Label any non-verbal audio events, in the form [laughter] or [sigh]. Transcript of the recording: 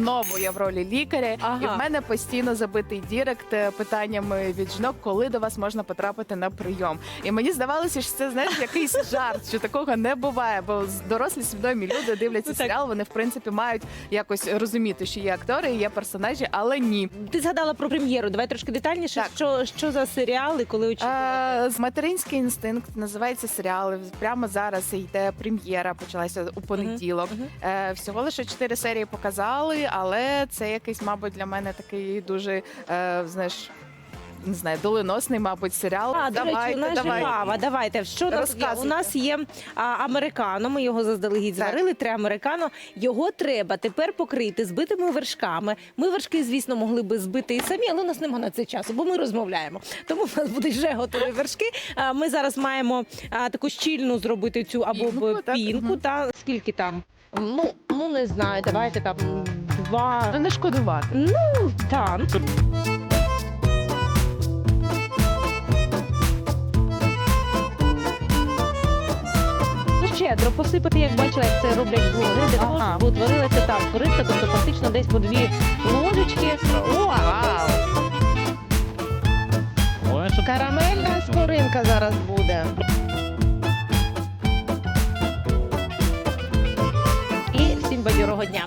знову я в ролі лікаря, Ага. і в мене постійно забитий дірект е, питаннями від жінок, коли до вас можна потрапити на прийом. І мені здавалося, що це знаєш якийсь [laughs] жарт, що такого не буває. Бо з- дорослі свідомі люди дивляться Ну, так. серіал. Вони в принципі мають якось розуміти, що є актори, є персонажі, але ні. Ти згадала про прем'єру. Давай трошки детальніше. Так. Що, що за серіали, коли очікувати? Е, з материнський інстинкт називається серіал. Прямо зараз йде прем'єра. Почалася у понеділок. Мгм. Е, всього лише чотири серії показали, але це якийсь, мабуть, для мене такий дуже е, знаєш. Не знаю, доленосний, мабуть, серіал. А, до речі, у нас давай. кава. Давайте. Що у нас є? У нас є а, американо. Ми його заздалегідь Так. зварили. Три американо. Його треба тепер покрити збитими вершками. Ми вершки, звісно, могли би збити і самі, але у нас немає на це часу, бо ми розмовляємо. Тому в нас будуть вже готові вершки. А, Ми зараз маємо а, таку щільну зробити цю або Пінку, б- так, пінку. Та скільки там? Ну, ну не знаю. Давайте там два. Ну, не шкодувати. Ну так. Ну, щедро посипати, як бачила, як це роблять блогери, Ага. щоб утворилася там кориця, тобто фактично десь по дві ложечки. Вау! Карамельна скоринка зараз буде. І всім бадьорого дня.